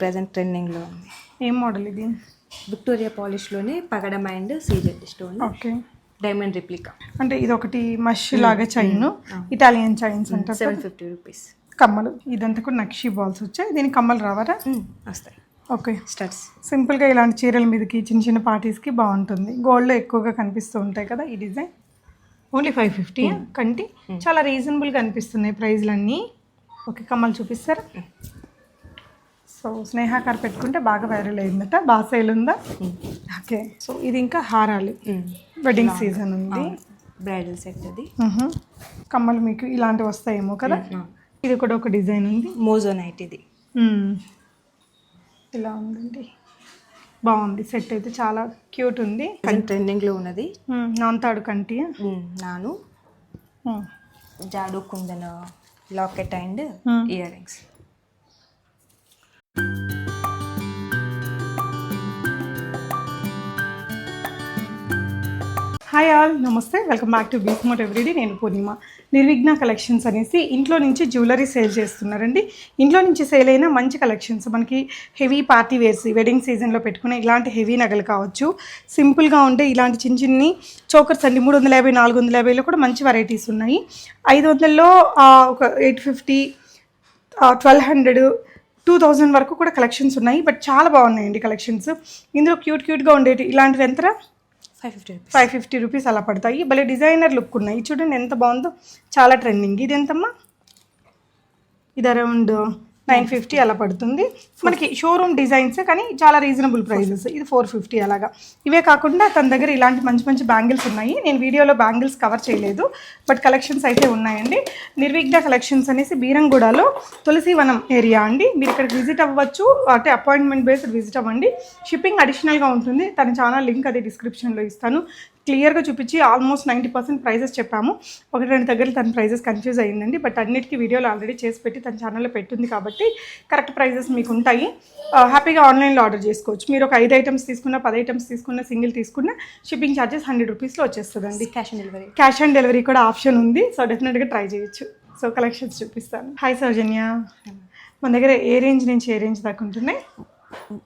Present ట్రెండింగ్లో ఉంది. ఏం మోడల్ ఇది? విక్టోరియా పాలిష్లోనే పగడం and CZ stone. Okay. Diamond replica. అంటే ఇది ఒకటి మష్ లాగా చైన్. ఇటాలియన్ చైన్స్ అంటారు సెవెన్ ఫిఫ్టీ రూపీస్. కమ్మలు. ఇదంతా కూడా నక్షి బాల్స్ వచ్చాయి. దీనికి కమ్మలు రావారా వస్తాయి. ఓకే. స్టడ్స్. సింపుల్గా ఇలాంటి చీరల మీదకి చిన్న చిన్న పార్టీస్కి బాగుంటుంది. గోల్డ్లో ఎక్కువగా కనిపిస్తూ ఉంటాయి కదా ఈ డిజైన్? ఓన్లీ ఫైవ్ ఫిఫ్టీ కంటి. చాలా రీజనబుల్గా అనిపిస్తున్నాయి ప్రైజ్లన్నీ. ఓకే కమ్మలు చూపిస్తారా? సో స్నేహాకార్ పెట్టుకుంటే బాగా వైరల్ అయిందట. బాగా సేల్ ఉందా? ఓకే సో ఇది ఇంకా హారాలు. వెడ్డింగ్ సీజన్ ఉంది. బ్రైడల్ సెట్ అది. మ్హూ. కమ్మలు మీకు ఇలాంటివి వస్తాయేమో కదా? ఇది కూడా ఒక డిజైన్ ఉంది. మోజో నైట్ ఇది. ఇలా ఉందండి. బాగుంది. సెట్ అయితే చాలా క్యూట్ ఉంది. ట్రెండింగ్లో ఉన్నది. నాన్ తాడు కంటి. నాను. జాడు కుందన locket and Hmm. Ear rings hi all నమస్తే. వెల్కమ్ బ్యాక్ టు బీక్ మోట్ ఎవ్రీడే నేను పూర్ణిమ. నిర్విఘ్న కలెక్షన్స్ అనేసి ఇంట్లో నుంచి జ్యువెలరీ సేల్ చేస్తున్నారండి. ఇంట్లో నుంచి సేల్ అయిన మంచి కలెక్షన్స్ మనకి హెవీ పార్టీ వేర్స్ వెడ్డింగ్ సీజన్లో పెట్టుకునే ఇలాంటి హెవీ నగలు కావచ్చు. సింపుల్గా ఉండే ఇలాంటి చిన్న చిన్ని చోకర్స్ అండి. మూడు వందల యాభై నాలుగు వందల యాభైలో కూడా మంచి వెరైటీస్ ఉన్నాయి. ఐదు వందల్లో ఒక eight fifty twelve hundred two thousand వరకు కూడా కలెక్షన్స్ ఉన్నాయి బట్ చాలా బాగున్నాయండి కలెక్షన్స్. ఇందులో క్యూట్ క్యూట్గా ఉండేవి ఇలాంటివి ఎంతరా five fifty five fifty rupees అలా పడతాయి. భలే డిజైనర్ లుక్ ఉన్నాయి. చూడండి ఎంత బాగుందో చాలా ట్రెండింగ్. ఇది ఎంతమ్మా? ఇది అరౌండ్ నైన్ ఫిఫ్టీ అలా పడుతుంది. మనకి షోరూమ్ డిజైన్సే కానీ చాలా రీజనబుల్ ప్రైజెస్ ఇది ఫోర్ ఫిఫ్టీ అలాగా. ఇవే కాకుండా తన దగ్గర ఇలాంటి మంచి మంచి బ్యాంగిల్స్ ఉన్నాయి. నేను వీడియోలో బ్యాంగిల్స్ కవర్ చేయలేదు బట్ కలెక్షన్స్ అయితే ఉన్నాయండి. నిర్విఘ్న కలెక్షన్స్ అనేసి బీరంగూడలో తులసివనం ఏరియా అండి. మీరు ఇక్కడికి విజిట్ అవ్వచ్చు అంటే అపాయింట్మెంట్ బేస్డ్ విజిట్ అవ్వండి. షిప్పింగ్ అడిషనల్గా ఉంటుంది. తన ఛానల్ లింక్ అది డిస్క్రిప్షన్లో ఇస్తాను. క్లియర్గా చూపించి ఆల్మోస్ట్ నైంటీ పర్సెంట్ ప్రైజెస్ చెప్పాము. ఒకటి రెండు దగ్గర తన ప్రైజెస్ కన్ఫ్యూజ్ అయ్యిందండి బట్ అన్నిటికీ వీడియోలు ఆల్రెడీ చేసి పెట్టి తన ఛానల్లో పెట్టింది కాబట్టి కరెక్ట్ ప్రైజెస్ మీకు ఉంటాయి. హ్యాపీగా ఆన్లైన్లో ఆర్డర్ చేసుకోవచ్చు. మీరు ఒక ఐదు ఐటమ్స్ తీసుకున్న పది ఐటమ్స్ తీసుకున్న సింగిల్ తీసుకున్న షిప్పింగ్ ఛార్జెస్ హండ్రెడ్ రూపీస్లో వచ్చేస్తుందండి. Cash on delivery cash on delivery కూడా ఆప్షన్ ఉంది. సో డెఫినెట్గా ట్రై చేయొచ్చు. సో కలెక్షన్స్ చూపిస్తాను. హాయ్ సౌజన్య. మన దగ్గర ఏ రేంజ్ నుంచి ఏ రేంజ్ దాకా ఉంటున్నాయి?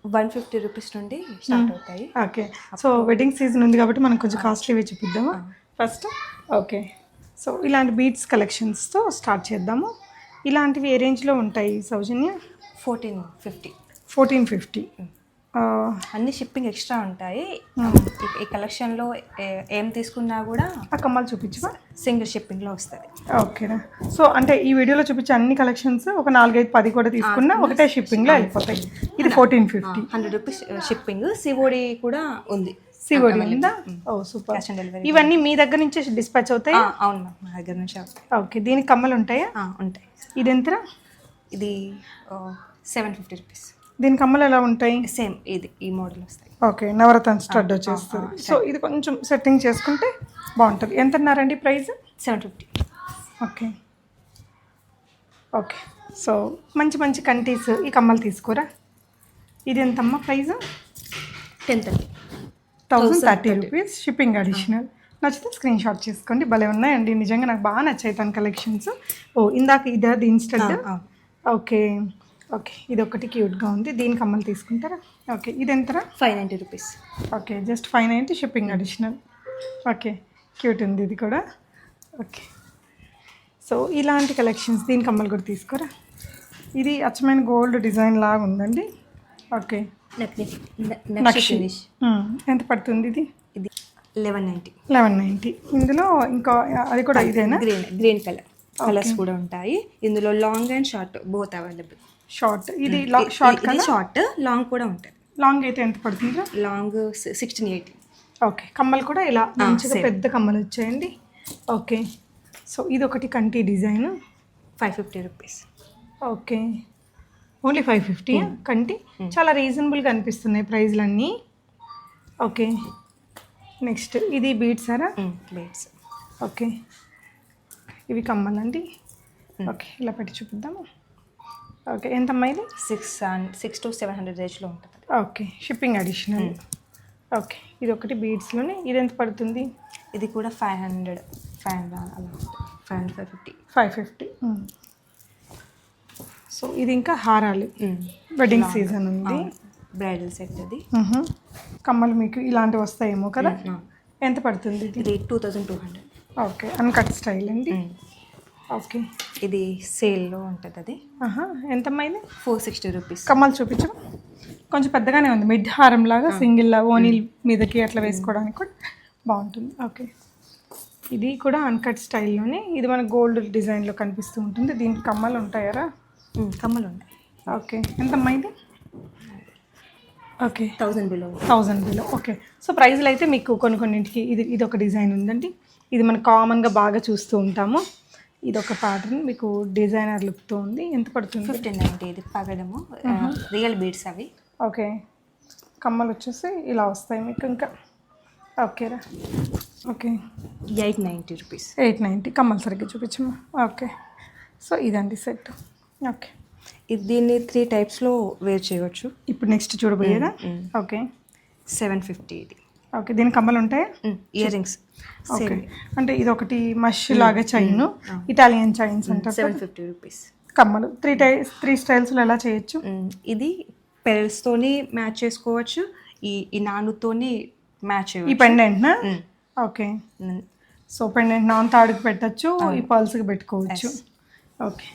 వన్ ఫిఫ్టీ రూపీస్ నుండి స్టార్ట్ అవుతాయి. ఓకే. సో వెడ్డింగ్ సీజన్ ఉంది కాబట్టి మనం కొంచెం కాస్ట్లీవే చూపిద్దామా? First okay. సో ఇలాంటి బీట్స్ కలెక్షన్స్తో స్టార్ట్ చేద్దాము. ఇలాంటివి ఏ రేంజ్లో ఉంటాయి Soujanya? Fourteen fifty. Fourteen fifty. అన్ని షిప్పింగ్ ఎక్స్ట్రా ఉంటాయి. ఈ- కలెక్షన్లో ఏ- తీసుకున్నా కూడా ఆ కమ్మలు చూపించవా? సింగిల్ షిప్పింగ్లో వస్తుంది. ఓకేనా. సో అంటే ఈ వీడియోలో చూపించే అన్ని కలెక్షన్స్ ఒక నాలుగైదు పది కూడా తీసుకున్నా ఒకటే షిప్పింగ్లో వెళ్ళిపోతాయి ఇది fourteen fifty hundred rupees shipping. COD కూడా కూడా సివోడి ఉందా? ఓ సూపర్. క్యాష్ డెలివరీ ఇవన్నీ మీ దగ్గర నుంచి డిస్పాచ్ అవుతాయి? అవును మ్యామ్. మా దగ్గర నుంచి అవుతాయి. ఓకే దీనికి కమ్మలు ఉంటాయా? ఉంటాయి. ఇది ఎంతరా? ఇది సెవెన్ ఫిఫ్టీ రూపీస్ దీని కమ్మలు ఎలా ఉంటాయి? సేమ్ ఇది ఈ మోడల్ వస్తాయి. ఓకే నవరత్న స్టడ్ వచ్చేస్తుంది. సో ఇది కొంచెం సెట్టింగ్ చేసుకుంటే బాగుంటుంది. ఎంత అన్నారండి price? Seven fifty. Okay. Okay. So మంచి మంచి కంటీస్ ఈ కమ్మలు తీసుకోరా? ఇది ఎంతమ్మా price? Ten thirty. Thousand thirty rupees shipping additional. నచ్చితే స్క్రీన్ షాట్ చేసుకోండి. భలే ఉన్నాయండి. నిజంగా నాకు బాగా నచ్చాయి తన కలెక్షన్స్ ఓ ఇందాక ఇదే దీని స్టడ్? ఓకే. ఓకే ఇది ఒకటి క్యూట్గా ఉంది. దీని కమ్మలు తీసుకుంటారా? ఓకే ఇది ఎంతరా five ninety rupees. Okay just five ninety shipping additional. Okay cute ఉంది ఇది కూడా. ఓకే. సో ఇలాంటి కలెక్షన్స్ దీని కమ్మలు కూడా తీసుకోరా? ఇది అచ్చమైన గోల్డ్ డిజైన్ లాగా ఉందండి. ఓకే. ఎంత పడుతుంది ఇది? ఇది లెవెన్ నైంటీ. Eleven ninety. ఇందులో ఇంకా అది కూడా ఇదేనా? Green green colour. కలర్స్ కూడా ఉంటాయి. ఇందులో long and short both available. Short ఇది షార్ట్ ఇది కదా? షార్ట్ లాంగ్ కూడా ఉంటుంది. లాంగ్ అయితే ఎంత పడుతుందా లాంగ్ సిక్స్టీన్ ఎయిటీ ఓకే కమ్మలు కూడా ఇలా మంచిగా పెద్ద కమ్మలు వచ్చాయండి. ఓకే సో ఇది ఒకటి కంటి design. Five fifty rupees okay only five fifty కంటి? చాలా రీజనబుల్గా అనిపిస్తున్నాయి ప్రైజ్లన్నీ. ఓకే నెక్స్ట్ ఇది బీట్ సారా బేట్స్ ఓకే ఇవి కమ్మలండి. ఓకే ఇలా పెట్టి చూపిద్దాము. ఓకే ఎంతమ్మా ఇది? Six six to seven hundred రేంజ్లో ఉంటుంది. Okay shipping additional. ఓకే ఇది ఒకటి బీడ్స్లోనే. ఇది ఎంత పడుతుంది? ఇది కూడా ఫైవ్ హండ్రెడ్ ఫైవ్ హండ్రెడ్ అలా five hundred five fifty. Five fifty. So ఇది ఇంకా హారాలు. వెడ్డింగ్ సీజన్ ఉంది. బ్రైడల్ సెట్ అది. కమ్మలు మీకు ఇలాంటివి వస్తాయేమో కదా? ఎంత పడుతుంది ఇది? ఇది two thousand two hundred. Okay uncut style అండి. ఓకే. ఇది సేల్లో ఉంటుంది అది. ఆహా ఎంతమ్మా ఇది? ఫోర్ సిక్స్టీ రూపీస్ కమ్మలు చూపించు. కొంచెం పెద్దగానే ఉంది. మిడ్ హారం లాగా సింగిల్ ఓనీల్ మీదకి అట్లా వేసుకోవడానికి కూడా బాగుంటుంది. ఓకే. ఇది కూడా అన్కట్ స్టైల్లోనే ఇది మన గోల్డ్ డిజైన్లో కనిపిస్తూ ఉంటుంది. దీనికి కమ్మలు ఉంటాయరా? కమ్మలు ఉన్నాయి ఓకే. ఎంతమ్మా ఇది? Okay. Thousand below thousand below okay. So ప్రైస్లు అయితే మీకు కొన్ని కొన్నింటికి ఇది ఇది ఒక డిజైన్ ఉందండి. ఇది మనం కామన్గా బాగా చూస్తూ ఉంటాము. ఇది ఒక ప్యాటర్న్ మీకు డిజైనర్ లుక్తో ఉంది. ఎంత పడుతుంది? ఫిఫ్టీన్ నైంటీ ఇది పగడము. రియల్ బీడ్స్ అవి. ఓకే. కమ్మలు వచ్చేసి ఇలా వస్తాయి మీకు ఇంకా. ఓకేరా okay. Eight ninety rupees eight ninety కమ్మలు సరిగ్గా చూపించమ్మా ఓకే. సో ఇదండి సెట్ ఓకే. ఇది దీన్ని త్రీ టైప్స్లో వేర్ చేయవచ్చు. ఇప్పుడు నెక్స్ట్ చూడబోయేదా? ఓకే. సెవెన్ ఫిఫ్టీ ఇది. ఓకే దీని కమ్మలు ఉంటాయా? Ear rings. ఓకే. అంటే ఇది ఒకటి మష్ లాగా చైన్. ఇటాలియన్ చైన్స్ అంటారు సెవెన్ ఫిఫ్టీ రూపీస్ కమ్మలు. త్రీ టై త్రీ స్టైల్స్లో ఎలా చేయొచ్చు? ఇది పెరల్స్తోని మ్యాచ్ చేసుకోవచ్చు. ఈ ఈ నానుతోని మ్యాచ్ ఈ పెండెంట్నా ఓకే. సో పెండెంట్ నాన్ తాడుకి పెట్టచ్చు ఈ పర్ల్స్కి పెట్టుకోవచ్చు. ఓకే.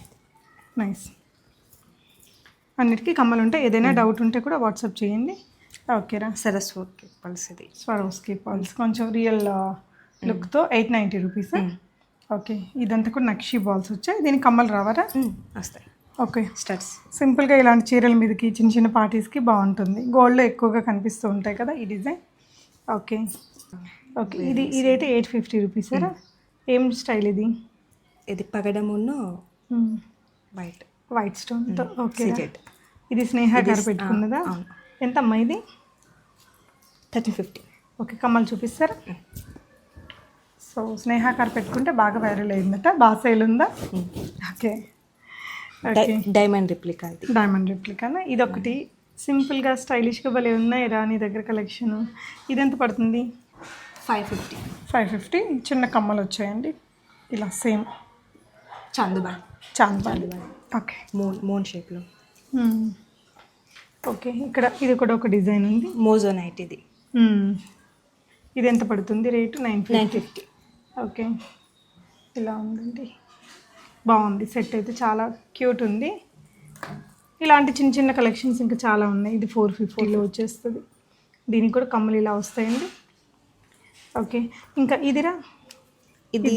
నైస్ అన్నిటికీ కమ్మలు ఉంటాయి. ఏదైనా డౌట్ ఉంటే కూడా వాట్సాప్ చేయండి. ఓకేరా. సరస్వతి పల్స్ ఇది స్వరోస్కి పర్ల్స్ కొంచెం రియల్ లుక్తో ఎయిట్ నైంటీ రూపీస్. ఓకే. ఇదంతా కూడా నక్షి బాల్స్ వచ్చాయి. దీనికి కమ్మలు రావారా? వస్తాయి. ఓకే. స్టడ్స్. సింపుల్గా ఇలాంటి చీరల మీదకి చిన్న చిన్న పార్టీస్కి బాగుంటుంది. గోల్డ్లో ఎక్కువగా కనిపిస్తూ ఉంటాయి కదా ఈ డిజైన్. ఓకే. ఓకే. ఇది ఇదైతే ఎయిట్ ఫిఫ్టీ రూపీస్ ఏం స్టైల్ ఇది? ఇది పగడమును వైట్. వైట్ స్టోన్తో. ఓకే ఇది స్నేహ గారు పెట్టుకున్నదా? అవును. ఎంత అమ్మా ఇది? Thirty fifty. ఓకే కమ్మలు చూపిస్తారా. సో స్నేహ గారు పెట్టుకుంటే బాగా వైరల్ అయిందట. బాగా సేల్ ఉందా? ఓకే. డైమండ్ రిప్లికా ఇది. డైమండ్ రెప్లికానా ఇది ఒకటి సింపుల్గా స్టైలిష్గా భలే ఉన్నాయి రా నీ దగ్గర కలెక్షన్ ఇది ఎంత పడుతుంది? Five fifty. Five fifty. చిన్న కమ్మలు వచ్చాయండి. ఇలా సేమ్ చందుబాయ్ చాందాలి ఓకే. మూన్ మూన్ షేప్లో. ఓకే ఇక్కడ ఇది కూడా ఒక డిజైన్ ఉంది. మోజో నైట్ ఇది. ఇది ఎంత పడుతుంది rate? Nine nine fifty. Fifty okay. ఇలా ఉందండి. బాగుంది. సెట్ అయితే చాలా క్యూట్ ఉంది. ఇలాంటి చిన్న చిన్న కలెక్షన్స్ ఇంకా చాలా ఉన్నాయి. ఇది ఫోర్ ఫిఫ్టీలో వచ్చేస్తుంది. దీనికి కూడా కమ్మలు ఇలా వస్తాయండి. ఓకే. ఇంకా ఇదిరా? ఇది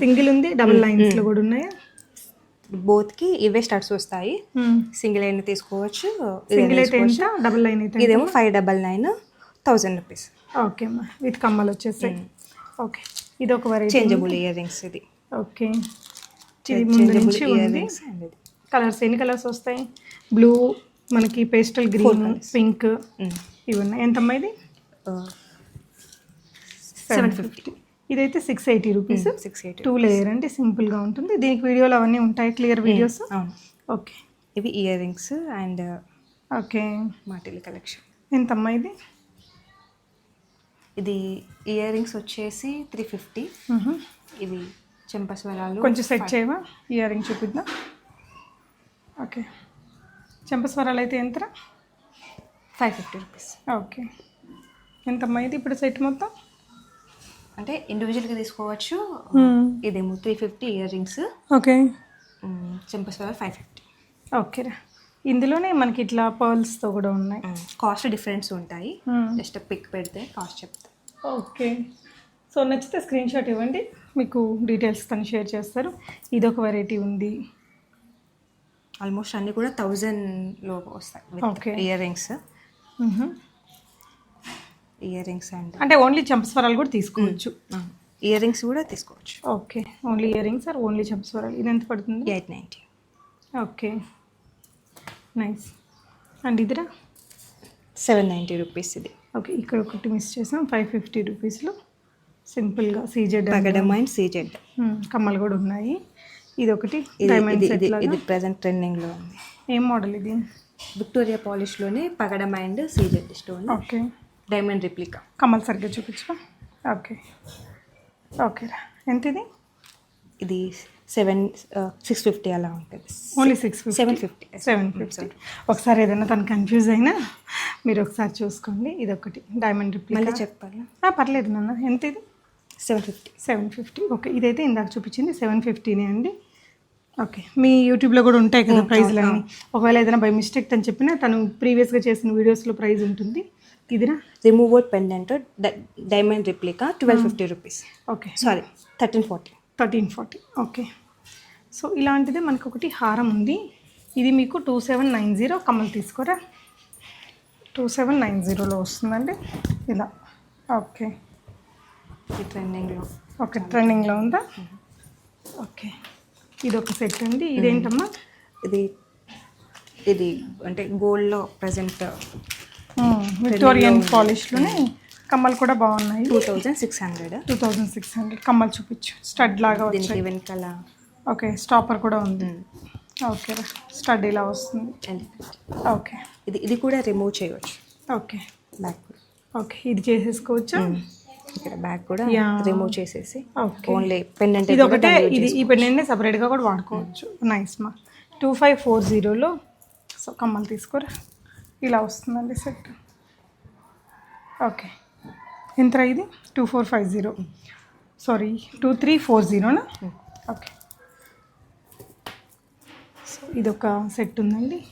సింగిల్ ఉంది డబుల్ లైన్స్లో కూడా ఉన్నాయా? బోత్కి ఇవే స్టార్ట్స్ వస్తాయి. సింగిల్ అయిన తీసుకోవచ్చు సింగిల్ అయితే తీసుకోవచ్చు. ఎంత డబుల్ లైన్ అయితే? ఇదేమో five double nine thousand rupees. Okay అమ్మా విత్ కమ్మలు వచ్చేసాయి ఓకే ఇది ఒక వెరైటీ చేంజబుల్ ఇయర్ రింగ్స్ ఇది. ఓకే. ఇది ముందు నుంచి ఉంది. కలర్స్ ఎన్ని కలర్స్ వస్తాయి? బ్లూ మనకి పేస్టల్ గ్రీన్ పింక్ ఇవి ఉన్నాయి. ఎంతమ్మా ఇది? సెవెన్ ఫిఫ్టీ ఇదైతే six eighty rupees six eighty two layer అంటే సింపుల్గా ఉంటుంది. దీనికి వీడియోలు అవన్నీ ఉంటాయి క్లియర్ వీడియోస్ అవును. ఓకే ఇవి ఇయర్ రింగ్స్ అండ్ ఓకే మాటిల్ కలెక్షన్ ఎంతమ్మా ఇది? ఇది ఇయర్ రింగ్స్ వచ్చేసి త్రీ ఫిఫ్టీ. ఇవి చెంపస్వరాలు కొంచెం సెట్ చేయవా? ఇయర్ రింగ్ చూపిద్దాం ఓకే చెంపస్వరాలు అయితే ఎంతరా? ఫైవ్ ఫిఫ్టీ రూపీస్ ఓకే ఎంతమ్మా ఇది ఇప్పుడు సెట్ మొత్తం? అంటే ఇండివిజువల్గా తీసుకోవచ్చు. ఇదేమో three fifty ear rings okay చెంపస్వరాలు ఫైవ్ ఫిఫ్టీ ఓకేరా ఇందులోనే మనకి ఇట్లా పర్ల్స్తో కూడా ఉన్నాయి. కాస్ట్ డిఫరెన్స్ ఉంటాయి. జస్ట్ పిక్ పెడితే కాస్ట్ చెప్తా. ఓకే. సో నచ్చితే స్క్రీన్ షాట్ ఇవ్వండి. మీకు డీటెయిల్స్ తను షేర్ చేస్తారు. ఇది ఒక వెరైటీ ఉంది. ఆల్మోస్ట్ అన్నీ కూడా థౌజండ్లో వస్తాయి Okay. Ear rings. Ear rings and అంటే ఓన్లీ చంపస్వరాలు కూడా తీసుకోవచ్చు. ఇయర్ రింగ్స్ కూడా తీసుకోవచ్చు. Okay only earrings or only చంపస్వరాలు ఇది ఎంత పడుతుంది? Eight ninety okay nice and ఇదిరా? సెవెన్ నైంటీ రూపీస్ ఇది. ఓకే ఇక్కడ ఒకటి మిస్ చేసాం. ఫైవ్ ఫిఫ్టీ రూపీస్లో సింపుల్గా సీజెడ్ పగడమ్ అండ్ సీజెడ్ కమ్మలు కూడా ఉన్నాయి. ఇది ఒకటి ఇది ప్రజెంట్ ట్రెండింగ్లో ఉంది. ఏం మోడల్ ఇది? విక్టోరియా పాలిష్లోనే పగడమ్ and CZ stone okay diamond replica. కమ్మలు సరిగ్గా చూపించు ఓకే. ఓకే ఎంత ఇది ఇది సెవెన్ సిక్స్ ఫిఫ్టీ అలా ఉంటుంది. Only six seven fifty. Seven fifty. ఒకసారి ఏదైనా తను కన్ఫ్యూజ్ అయినా మీరు ఒకసారి చూసుకోండి. ఇది ఒకటి డైమండ్ మళ్ళీ రిప్లికా చెప్పాలా పర్లేదు నాన్న. ఎంత ఇది seven fifty. Seven fifty. Okay. ఇదైతే ఇందాక చూపించింది సెవెన్ ఫిఫ్టీనే అండి. ఓకే. మీ యూట్యూబ్లో కూడా ఉంటాయి కదా ప్రైజ్లు అన్నీ ఒకవేళ ఏదైనా బై మిస్టేక్ అని చెప్పినా తను ప్రీవియస్గా చేసిన వీడియోస్లో ప్రైస్ ఉంటుంది. ఇదినా? Removal pendant diamond replica twelve fifty rupees okay sorry thirteen forty thirteen forty okay so ఇలాంటిదే మనకు ఒకటి హారం ఉంది. ఇది మీకు టూ సెవెన్ నైన్ జీరో కమ్మలు తీసుకోరా? టూ సెవెన్ నైన్ జీరోలో వస్తుందండి. ఇలా ఓకే ఈ ట్రెండింగ్లో ఓకే ట్రెండింగ్లో ఉందా? ఓకే ఇది ఒక సెట్ అండి. ఇదేంటమ్మా? ఇది ఇది అంటే గోల్డ్లో ప్రజెంట్ విక్టోరియన్ పాలిష్లోనే కమ్మలు కూడా బాగున్నాయి. Two thousand six hundred two thousand six hundred కమ్మలు చూపించు. స్టడ్ లాగా దీనికి వెనకాల. ఓకే స్టాపర్ కూడా ఉంది. ఓకే స్టడ్ ఇలా వస్తుంది. ఓకే ఇది ఇది కూడా రిమూవ్ చేయవచ్చు. ఓకే బ్యాక్ కూడా. ఓకే ఇది చేసేసుకోవచ్చా? ఇక్కడ బ్యాక్ కూడా. రిమూవ్ చేసేసి ఓకే ఓన్లీ పెండెంట్ ఇది ఒకటే ఇది ఈ పెండెంట్ని సపరేట్గా కూడా వాడుకోవచ్చు. నైస్ మా టూ ఫైవ్ ఫోర్ జీరోలో సో కమ్మలు తీసుకోరా? ఇలా వస్తుందండి సెట్. ఓకే. ఎంత ఇది? Two four five zero. Sorry two three four జీరోనా? Okay. So ఇది ఒక సెట్ ఉందండి.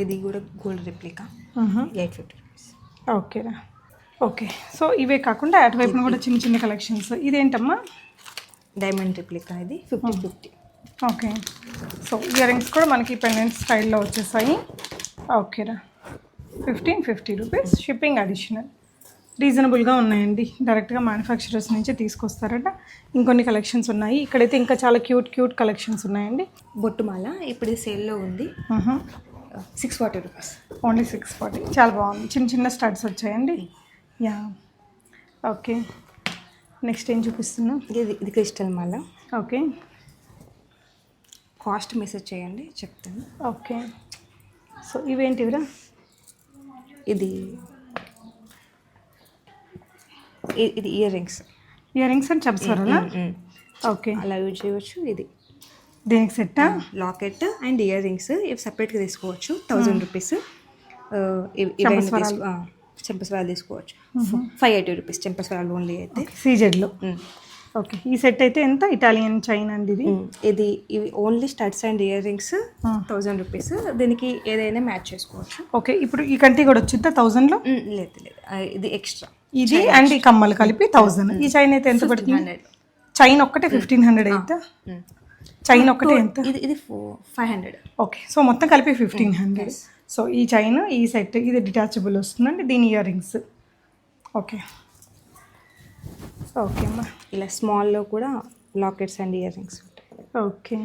ఇది కూడా gold replica. Eight fifty rupees. ఓకేరా. ఓకే. సో ఇవే కాకుండా అటువైపున కూడా చిన్న చిన్న కలెక్షన్స్. ఇదేంటమ్మా? డైమండ్ రిప్లికా ఇది fifty fifty. Okay. So ear rings కూడా మనకి పెండెంట్ స్టైల్లో వచ్చేసాయి. ఓకేరా fifteen fifty rupees shipping additional రీజనబుల్గా ఉన్నాయండి. డైరెక్ట్గా మ్యానుఫ్యాక్చరర్స్ నుంచి తీసుకొస్తారట. ఇంకొన్ని కలెక్షన్స్ ఉన్నాయి. ఇక్కడైతే ఇంకా చాలా క్యూట్ క్యూట్ కలెక్షన్స్ ఉన్నాయండి. బొట్టుమాల ఇప్పుడు సేల్లో ఉంది. Six forty rupees only six forty చాలా బాగుంది. చిన్న చిన్న స్టడ్స్ వచ్చాయండి. యా ఓకే నెక్స్ట్ ఏం చూపిస్తున్నా? ఇది ఇది క్రిస్టల్ మాల. ఓకే కాస్ట్ మెసేజ్ చేయండి చెప్తాను. ఓకే. సో ఇవేంటివిరా? ఇది ఇది ఇయర్ రింగ్స్ ఇయర్ రింగ్స్ అని చెప్తారా ఓకే. అలా యూజ్ చేయవచ్చు ఇది. దీనికి సెట్టా? లాకెట్ అండ్ ఇయర్ రింగ్స్ ఇవి సపరేట్గా తీసుకోవచ్చు థౌజండ్ రూపీస్. చెంపస్వరాలు. తీసుకోవచ్చు. ఫైవ్ ఎయిటీ రూపీస్ చెంపస్వరాలు ఓన్లీ అయితే. సీజెడ్లో. Mm. ఓకే. ఈ సెట్ అయితే ఎంత? ఇటాలియన్ చైన్ అండి ఇది. ఇది ఇవి only studs and ear rings thousand rupees. దీనికి ఏదైనా మ్యాచ్ చేసుకోవచ్చు. ఓకే. ఇప్పుడు ఈ కంటి కూడా వచ్చిందా థౌజండ్లో లేదు లేదు. ఇది ఎక్స్ట్రా. ఇది అండ్ ఈ కమ్మలు కలిపి థౌజండ్ ఈ చైన్ అయితే ఎంత పడుతుంది? హండ్రెడ్. చైన్ ఒక్కటే ఫిఫ్టీన్ హండ్రెడ్ అయితే చైన్ ఒక్కటే ఎంత? ఇది ఇది ఫైవ్ హండ్రెడ్. ఓకే. సో మొత్తం కలిపి ఫిఫ్టీన్ హండ్రెడ్. సో ఈ చైన్ ఈ సెట్ ఇది డిటాచబుల్ వస్తుందండి దీని ఇయర్ రింగ్స్. ఓకే. ఓకే అమ్మా ఇలా స్మాల్లో కూడా లాకెట్స్ అండ్ ఇయర్ రింగ్స్ ఉంటాయి ఓకే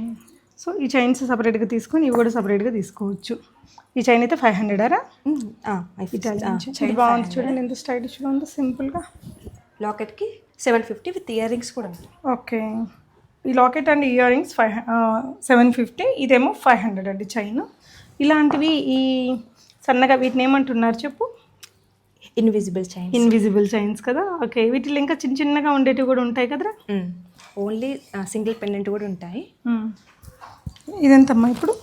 సో ఈ చైన్స్ సపరేట్గా తీసుకొని ఇవి కూడా సపరేట్గా తీసుకోవచ్చు. ఈ చైన్ అయితే ఫైవ్. Ah, ఇది బాగుంది చూడండి ఎంత స్టైలిష్గా ఉందో సింపుల్గా లాకెట్కి seven fifty with ear rings కూడా ఉంటాయి ఓకే ఈ locket and ear rings five seven fifty ఇదేమో ఫైవ్ హండ్రెడ్ అండి చైన్. ఇలాంటివి ఈ సన్నగా వీటిని ఏమంటున్నారు చెప్పు? ఇన్విజిబుల్ చైన్ ఇన్విజిబుల్ చైన్స్ కదా? ఓకే వీటిలో ఇంకా చిన్న చిన్నగా ఉండేటివి కూడా ఉంటాయి కదరా? ఓన్లీ సింగిల్ పెండెంట్ కూడా ఉంటాయి. మ్మ్. ఇదెంతమ్మా ఇప్పుడు?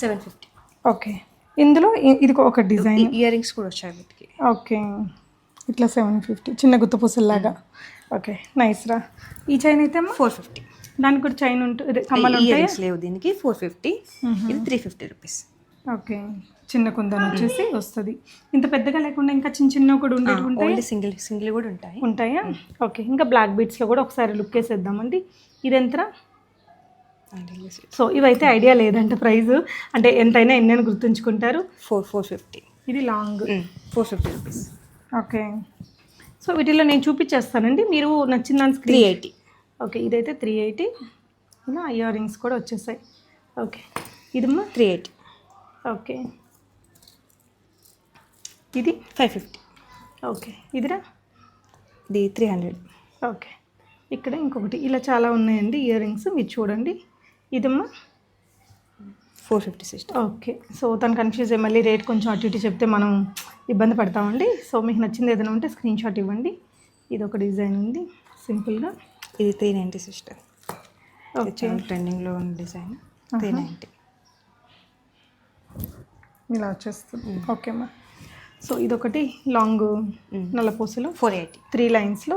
సెవెన్ ఫిఫ్టీ ఓకే ఇందులో ఇది ఒక డిజైన్. ఇయర్ రింగ్స్ కూడా వచ్చాయి వీటికి. ఓకే ఇట్లా సెవెన్ ఫిఫ్టీ చిన్న గుత్త పూసల్లాగా. ఓకే నైస్ రా. ఈ చైన్ అయితే అమ్మా? ఫోర్ ఫిఫ్టీ దానికి కూడా చైన్ ఉంటుంది కమ్మలు లేవు దీనికి. ఫోర్ ఫిఫ్టీ ఇది త్రీ ఫిఫ్టీ రూపీస్ ఓకే చిన్న కుందన్ వచ్చేసి వస్తుంది. ఇంత పెద్దగా లేకుండా ఇంకా చిన్న చిన్న కూడా ఉండేవి ఉంటాయి? సింగిల్ సింగిల్ కూడా ఉంటాయి. ఉంటాయా? ఓకే ఇంకా బ్లాక్ బీట్స్లో కూడా ఒకసారి లుక్ వేసేద్దామండి ఇది ఎంతరా సో ఇవైతే ఐడియా లేదంటే ప్రైస్ అంటే ఎంతైనా ఎన్నైనా గుర్తుంచుకుంటారు. ఫోర్ ఫోర్ ఫిఫ్టీ ఇది long four fifty rupees okay. So వీటిలో నేను చూపించేస్తానండి. మీరు నచ్చిన దాని త్రీ ఎయిటీ ఓకే ఇదైతే త్రీ ఎయిటీ ఇలా ఇయర్ రింగ్స్ కూడా వచ్చేసాయి. ఓకే. ఇదమ్మా? Three eighty okay. ఇది ఫైవ్ ఫిఫ్టీ ఓకే. ఇదిరా? ఇది త్రీ హండ్రెడ్ ఓకే. ఇక్కడ ఇంకొకటి. ఇలా చాలా ఉన్నాయండి ఇయర్ రింగ్స్. మీరు చూడండి. ఇదమ్మా. Four fifty system okay. So తను కన్ఫ్యూజ్ అయ్యి మళ్ళీ రేట్ కొంచెం అటు ఇటు చెప్తే మనం ఇబ్బంది పడతామండి. సో మీకు నచ్చింది ఏదైనా ఉంటే స్క్రీన్ షాట్ ఇవ్వండి. ఇది ఒక డిజైన్ ఉంది. సింపుల్గా ఇది త్రీ నైంటీ సిస్టర్ ఓకే. ట్రెండింగ్లో ఉన్న డిజైన్. త్రీ నైంటీ ఇలా వచ్చేస్తుంది. ఓకే అమ్మా. సో ఇదొకటి లాంగ్ నల్లపూసలు. ఫోర్ ఎయిటీ త్రీ లైన్స్లో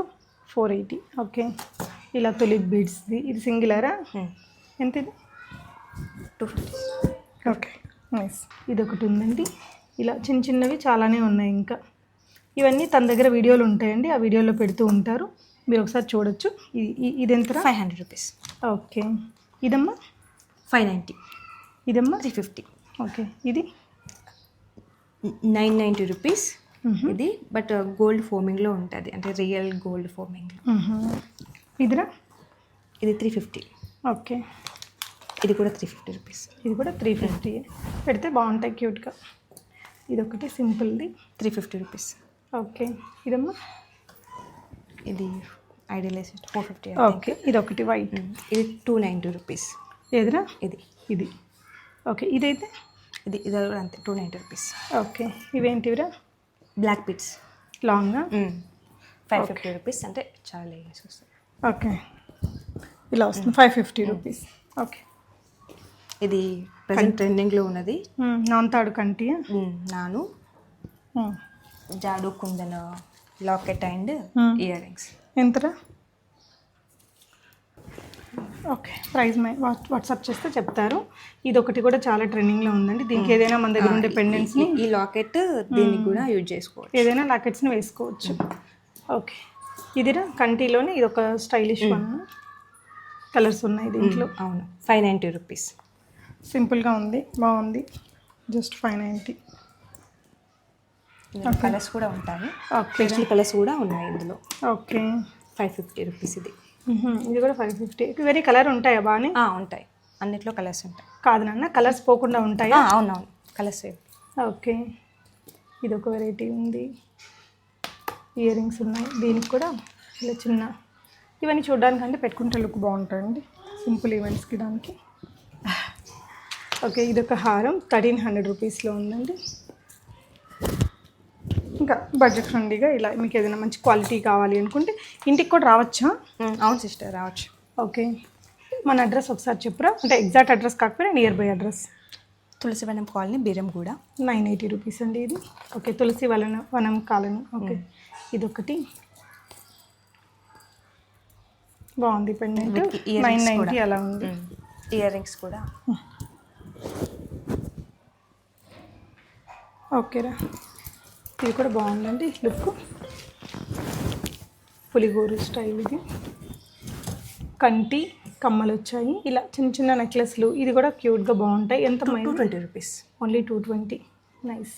ఫోర్ ఎయిటీ ఓకే ఇలా తులిప్ బీడ్స్ది ఇది సింగిలరా? ఎంత ఇది టూ ఫిఫ్టీ ఓకే నైస్ ఇది ఒకటి ఉందండి. ఇలా చిన్న చిన్నవి చాలానే ఉన్నాయి ఇంకా. ఇవన్నీ తన దగ్గర వీడియోలు ఉంటాయండి. ఆ వీడియోలో పెడుతూ ఉంటారు. మీరు ఒకసారి చూడొచ్చు. ఇది ఎంతరా ఫైవ్ హండ్రెడ్ రూపీస్ ఓకే ఇదమ్మా? ఫైవ్ నైంటీ ఇదమ్మా? త్రీ ఫిఫ్టీ ఓకే ఇది? Nine ninety rupees. ఇది బట్ గోల్డ్ ఫోమింగ్లో ఉంటుంది. అంటే రియల్ గోల్డ్ ఫోమింగ్లో మ్హూ. ఇదిరా? ఇది త్రీ ఫిఫ్టీ ఓకే. ఇది కూడా త్రీ ఫిఫ్టీ రూపీస్. ఇది కూడా త్రీ ఫిఫ్టీ పెడితే బాగుంటాయి క్యూట్గా. ఇది ఒకటి సింపుల్ది. Three fifty rupees. ఓకే. ఇదమ్మా? ఇది ఐడియలైజ్ ఫోర్ ఫిఫ్టీ ఓకే. ఇది ఒకటి వైట్ ఇది టూ నైంటీ రూపీస్. ఏదిరా? ఇది. ఇది. ఓకే. ఇదైతే? ఇది ఇది కూడా అంతే టూ నైంటీ రూపీస్ ఓకే ఇవేంటివిరా? బ్లాక్ పిట్స్ లాంగా ఫైవ్ ఫిఫ్టీ రూపీస్ అంటే చాలా లెగిన్స్ వస్తాయి. ఓకే. ఇలా వస్తుంది ఫైవ్ ఫిఫ్టీ రూపీస్ ఓకే. ఇది ప్రజెంట్ ట్రెండింగ్లో ఉన్నది. నాన్ తాడు కంటి నాను. జాడు కుందన లాకెట్ అండ్. ఇయర్ రింగ్స్ ఎంతరా? ఓకే. ప్రైస్ మై వాట్సాప్ చేస్తే చెప్తారు. ఇది ఒకటి కూడా చాలా ట్రెండింగ్లో ఉందండి. దీనికి ఏదైనా మన దగ్గర ఉండే పెండెంట్స్ని ఈ లాకెట్ దీనికి కూడా యూజ్ చేసుకోవచ్చు. ఏదైనా లాకెట్స్ని వేసుకోవచ్చు. ఓకే. ఇదిరా కంటిలోనే ఇది ఒక స్టైలిష్ వన్. కలర్స్ ఉన్నాయి దీంట్లో. అవును. Five ninety rupees. సింపుల్గా ఉంది. బాగుంది. జస్ట్ ఫైవ్ నైంటీ కలర్స్ కూడా ఉంటాయి. ఓకే. కలర్స్ కూడా ఉన్నాయి ఇందులో. ఓకే. ఫైవ్ ఫిఫ్టీ రూపీస్ ఇది. ఇది కూడా ఫైవ్ ఫిఫ్టీ వేరే కలర్ ఉంటాయా బాగానే ఉంటాయి. అన్నిట్లో కలర్స్ ఉంటాయి. కాదు నాన్న కలర్స్ పోకుండా ఉంటాయా? అవునవును. Colours okay. ఇది ఒక వెరైటీ ఉంది. ఇయర్ రింగ్స్ ఉన్నాయి. దీనికి కూడా ఇలా చిన్న. ఇవన్నీ చూడడానికి అంటే పెట్టుకుంటే లుక్ బాగుంటాయండి సింపుల్ ఈవెంట్స్కి దానికి. ఓకే ఇది ఒక హారం థర్టీన్ హండ్రెడ్ రూపీస్లో ఉందండి. ఇంకా బడ్జెట్ ఫ్రెండ్లీగా ఇలా మీకు ఏదైనా మంచి క్వాలిటీ కావాలి అనుకుంటే ఇంటికి కూడా రావచ్చా? అవును సిస్టర్ రావచ్చు. ఓకే మన అడ్రస్ ఒకసారి చెప్పురా. అంటే ఎగ్జాక్ట్ అడ్రస్ కాకపోయినా nearby address Tulasivanam colony Beeramguda nine eighty rupees అండి ఇది. ఓకే తులసి వలన వనం కాలనీ. ఓకే ఇదొకటి. బాగుంది పెండెంట్ నైన్ rings నైంటీ కూడా. అలా ఉంది. ఇయర్ రింగ్స్ కూడా. ఓకేరా. ఇది కూడా బాగుందండి లుక్. పులిగోరు స్టైల్ ఇది. కంటి కమ్మలు వచ్చాయి ఇలా చిన్న చిన్న నెక్లెస్లు ఇది కూడా క్యూట్గా బాగుంటాయి. ఎంత two twenty rupees. Only two twenty. Nice.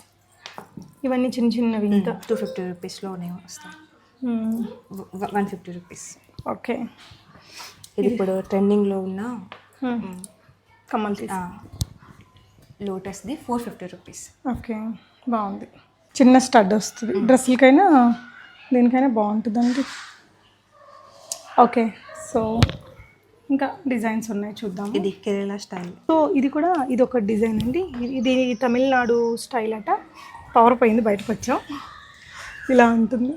ఇవన్నీ చిన్న చిన్నవి ఇంకా? టూ ఫిఫ్టీ రూపీస్లోనే వస్తాయి. One fifty rupees. ఓకే. ఇది ఇప్పుడు ట్రెండింగ్లో ఉన్న మ్మ్. కమ్మలు లోటస్ది ఫోర్ ఫిఫ్టీ రూపీస్. ఓకే. బాగుంది. చిన్న స్టడ్ వస్తుంది. డ్రెస్సులకైనా దేనికైనా బాగుంటుందండి. ఓకే సో ఇంకా డిజైన్స్ ఉన్నాయి చూద్దాం ఇది కేరళ స్టైల్. సో ఇది కూడా ఇది ఒక డిజైన్ అండి. ఇది- తమిళనాడు స్టైల్ అట. పవర్ పోయింది బయటకు వచ్చాం. ఇలా ఉంటుంది.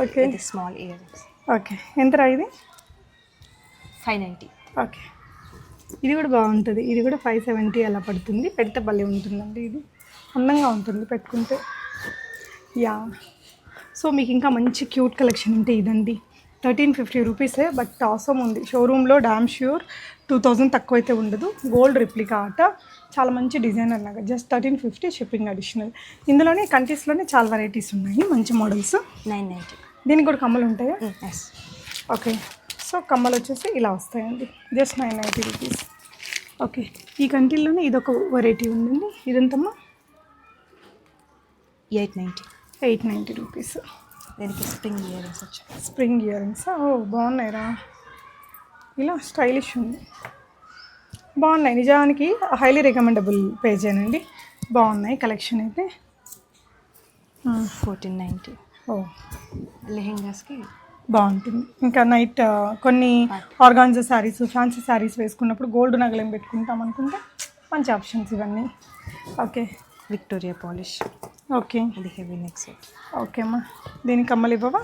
ఓకే. ఇది స్మాల్ ఇయర్ ఓకే ఎంతరా ఇది? Five ninety okay. ఇది కూడా బాగుంటుంది. ఇది కూడా ఫైవ్ సెవెంటీ అలా పడుతుంది. పెడితే భలే ఉంటుందండి ఇది. అందంగా ఉంటుంది పెట్టుకుంటే. యా. సో మీకు ఇంకా మంచి క్యూట్ కలెక్షన్ ఉంటే ఇదండి. థర్టీన్ ఫిఫ్టీ రూపీసే బట్ అవసరం ఉంది. షోరూంలో డామ్ ష్యూర్ టూ థౌజండ్ తక్కువ అయితే ఉండదు. గోల్డ్ రిప్లికా ఆట. చాలా మంచి డిజైన్ అన్నాక just thirteen fifty shipping additional. ఇందులోనే కంట్రీస్లోనే చాలా వెరైటీస్ ఉన్నాయి మంచి మోడల్స్. నైన్ నైంటీ దీనికి కూడా కమ్మలు ఉంటాయా? Yes okay. సో కమ్మలు వచ్చేసి ఇలా వస్తాయండి. Just nine ninety rupees. Okay. ఈ కంటిల్లోనే ఇదొక వెరైటీ ఉందండి. ఇదెంతమ్మా? Eight ninety eight ninety rupees. దీనికి స్ప్రింగ్ ఇయర్ రింగ్స్ వచ్చాయి. స్ప్రింగ్ ఇయర్ రింగ్స్ ఓ బాగున్నాయిరా. ఇలా స్టైలిష్ ఉంది. బాగున్నాయి. నిజానికి హైలీ రికమెండబుల్ పేజేనండి. బాగున్నాయి. కలెక్షన్ అయితే. Fourteen ninety. ఓ. లెహెంగాస్కి బాగుంటుంది. ఇంకా నైట్ కొన్ని ఆర్గాన్జా శారీస్ ఫ్యాన్సీ శారీస్ వేసుకున్నప్పుడు గోల్డ్ నగలేం పెట్టుకుంటాం అనుకుంటే మంచి ఆప్షన్స్ ఇవన్నీ. ఓకే. విక్టోరియా పాలిష్ ఓకే ఇది హెవీ నెక్ సెట్ ఓకే అమ్మా దీనికి కమ్మలు ఇవ్వవా?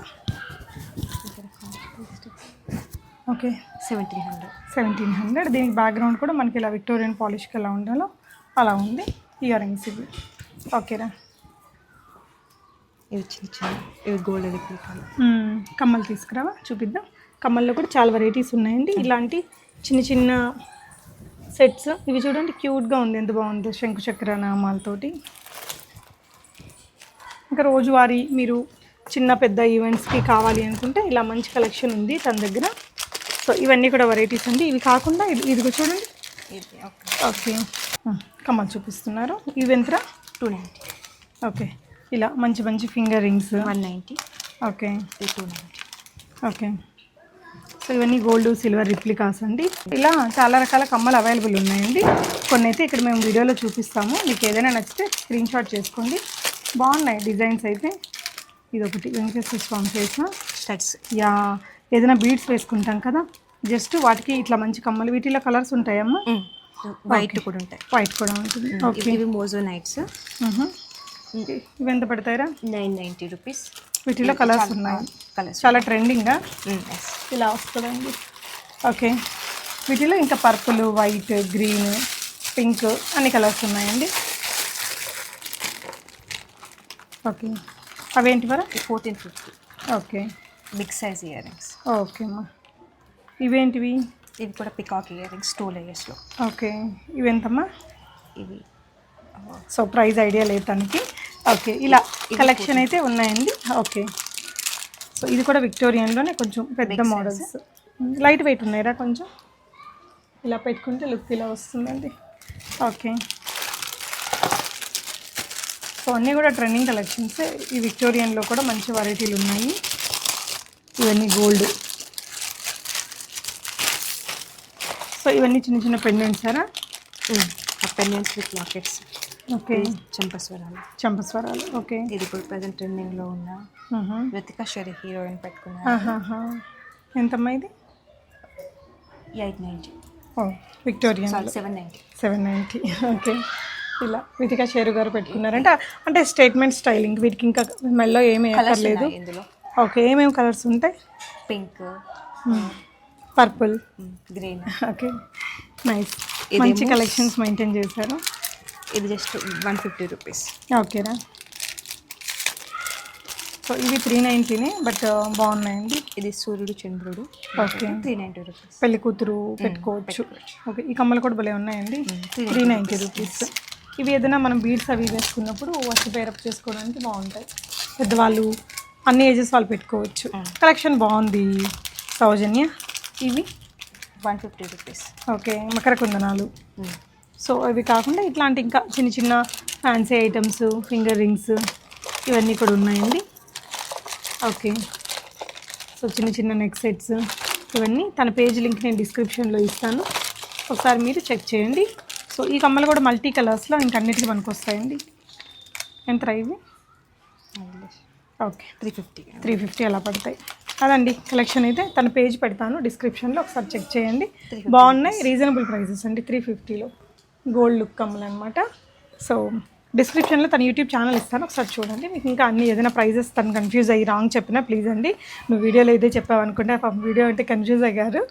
Okay seventeen hundred seventeen hundred దీనికి బ్యాక్గ్రౌండ్ కూడా మనకి ఇలా విక్టోరియన్ పాలిష్కి ఎలా ఉండాలో అలా ఉంది. ఇయర్ రింగ్స్ ఇవి ఓకేరా ఇవి చిన్న చిన్న ఇవి గోల్డ్ రిప్లికాలు మ్మ్. కమ్మలు తీసుకురావా? చూపిద్దాం. కమ్మల్లో కూడా చాలా వెరైటీస్ ఉన్నాయండి. ఇలాంటి చిన్న చిన్న సెట్స్. ఇవి చూడండి క్యూట్గా ఉంది. ఎంత బాగుందో. శంకు చక్ర నామాలతోటి. ఇంకా రోజువారీ మీరు చిన్న పెద్ద ఈవెంట్స్కి కావాలి అనుకుంటే ఇలా మంచి కలెక్షన్ ఉంది తన దగ్గర. సో ఇవన్నీ కూడా వెరైటీస్ అండి. ఇవి కాకుండా ఇది ఇదిగో చూడండి. ఓకే. ఓకే. మ్మ్. కమ్మలు చూపిస్తున్నారు. ఇవి ఎంతరా టూ నైంటీ ఓకే. ఇలా మంచి మంచి finger rings one ninety okay. Two ninety okay. So ఇవన్నీ గోల్డ్ సిల్వర్ రిప్లికాస్ అండి. ఇలా చాలా రకాల కమ్మలు అవైలబుల్ ఉన్నాయండి. కొన్ని అయితే ఇక్కడ మేము వీడియోలో చూపిస్తాము. మీకు ఏదైనా నచ్చితే స్క్రీన్ షాట్ చేసుకోండి. బాగున్నాయి డిజైన్స్ అయితే. ఇది ఒకటి వెంకటేశ్వర స్వామి చేసిన స్టడ్స్ యా ఏదైనా బీడ్స్ వేసుకుంటాం కదా. జస్ట్ వాటికి ఇట్లా మంచి కమ్మలు వీటిలో కలర్స్ ఉంటాయమ్మా? వైట్ కూడా ఉంటాయి. వైట్ కూడా ఉంటుంది. ఓకే ఇవి- మోజో నైట్స్. ఇవి ఎంత పడతాయిరా? Nine ninety rupees. వీటిలో కలర్స్ ఉన్నాయి. కలర్స్ చాలా ట్రెండింగా ఇలా వస్తుందండి. ఓకే వీటిలో ఇంకా పర్పుల్ వైట్ గ్రీన్ పింక్ అన్ని కలర్స్ ఉన్నాయండి. ఓకే అవేంటి వర fourteen fifty okay big size ear rings okay అమ్మా ఇవేంటివి? ఇవి కూడా పికాక్ ఇయర్ రింగ్స్ టూ లేయర్స్లో ఓకే ఇవెంతమ్మా? ఇవి సో ప్రైస్ ఐడియా లేదు తనకి. ఓకే ఇలా కలెక్షన్ అయితే ఉన్నాయండి. ఓకే. సో ఇది కూడా విక్టోరియన్లోనే కొంచెం పెద్ద మోడల్స్. లైట్ వెయిట్ ఉన్నాయిరా కొంచెం? ఇలా పెట్టుకుంటే లుక్ ఇలా వస్తుందండి. ఓకే. సో అన్నీ కూడా ట్రెండింగ్ కలెక్షన్స్ ఈ విక్టోరియన్లో కూడా మంచి వెరైటీలు ఉన్నాయి. ఇవన్నీ గోల్డ్ సో ఇవన్నీ చిన్న చిన్న పెండెంట్స్ సారా పెండెంట్స్ విత్ లాకెట్స్ ఓకే. చెంపస్వరాలు. చంపస్వరాలు ఓకే. ఇది ఇప్పుడు ప్రజెంట్ ట్రెండింగ్లో ఉన్న. రితికా షెరీ హీరోయిన్ పెట్టుకున్న. ఎంతమ్మా ఇది? ఎయిట్ నైంటీ ఓ Victorian sorry seven ninety seven ninety okay. ఇలా వితికా షేరు గారు పెట్టుకున్నారంటే అంటే స్టేట్మెంట్ స్టైలింగ్ వీటికి ఇంకా మెల్లో ఏమీ లేదు ఓకే ఏమేమి కలర్స్ ఉంటాయి? Pink purple green okay. Nice మంచి కలెక్షన్స్ మెయింటైన్ చేశారు. ఇది జస్ట్ వన్ ఫిఫ్టీ రూపీస్. ఓకేనా సో ఇవి త్రీ నైంటీనే బట్ బాగున్నాయండి. ఇది సూర్యుడు చంద్రుడు. ఓకే. Three ninety rupees. పెళ్ళి కూతురు పెట్టుకోవచ్చు. ఓకే. ఈ కమ్మలు కూడా భలే ఉన్నాయండి. Three ninety rupees. ఇవి ఏదైనా మనం బీడ్స్ అవి వేసుకున్నప్పుడు వచ్చి పేరప్ చేసుకోవడానికి బాగుంటాయి. పెద్దవాళ్ళు అన్ని ఏజెస్ వాళ్ళు పెట్టుకోవచ్చు. కలెక్షన్ బాగుంది సౌజన్య. ఇవి one fifty rupees. Okay. Makar కుందనాలు. So ఇవి కాకుండా ఇట్లాంటి ఇంకా చిన్న చిన్న ఫ్యాన్సీ ఐటమ్స్ ఫింగర్ రింగ్స్ ఇవన్నీ కూడా ఉన్నాయండి. ఓకే సో చిన్న చిన్న నెక్ సెట్స్ ఇవన్నీ తన పేజ్ లింక్ నేను డిస్క్రిప్షన్లో ఇస్తాను. ఒకసారి మీరు చెక్ చేయండి. సో ఈ కమ్మలు కూడా మల్టీ కలర్స్లో ఇంకన్నిటికీ మనకు వస్తాయండి. ఎంత ఇవి? Okay three fifty three fifty అలా పడతాయి. అదండి కలెక్షన్ అయితే తన పేజ్ పెడతాను. డిస్క్రిప్షన్లో ఒకసారి చెక్ చేయండి. బాగున్నాయి రీజనబుల్ ప్రైజెస్ అండి త్రీ ఫిఫ్టీలో గోల్డ్ లుక్ కమ్మలు అనమాట సో డిస్క్రిప్షన్లో తన యూట్యూబ్ ఛానల్ ఇస్తాను. ఒకసారి చూడండి. మీకు ఇంకా అన్ని ఏదైనా ప్రైజెస్ తను కన్ఫ్యూజ్ అయ్యి రాంగ్ చెప్పినా ప్లీజ్ అండి. నువ్వు వీడియోలో ఏదో చెప్పావు అనుకుంటే వీడియో అంటే కన్ఫ్యూజ్ అయ్యారు.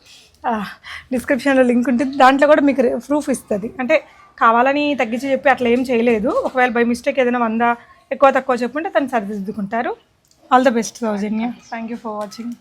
డిస్క్రిప్షన్లో లింక్ ఉంటుంది. దాంట్లో కూడా మీకు ప్రూఫ్ ఇస్తుంది. అంటే కావాలని తగ్గించి చెప్పి అట్లా ఏం చేయలేదు. ఒకవేళ బై మిస్టేక్ ఏదైనా వంద ఎక్కువ తక్కువ చెప్పుంటే తను సరిదిద్దుకుంటారు. All the best Soujanya. Thank you for watching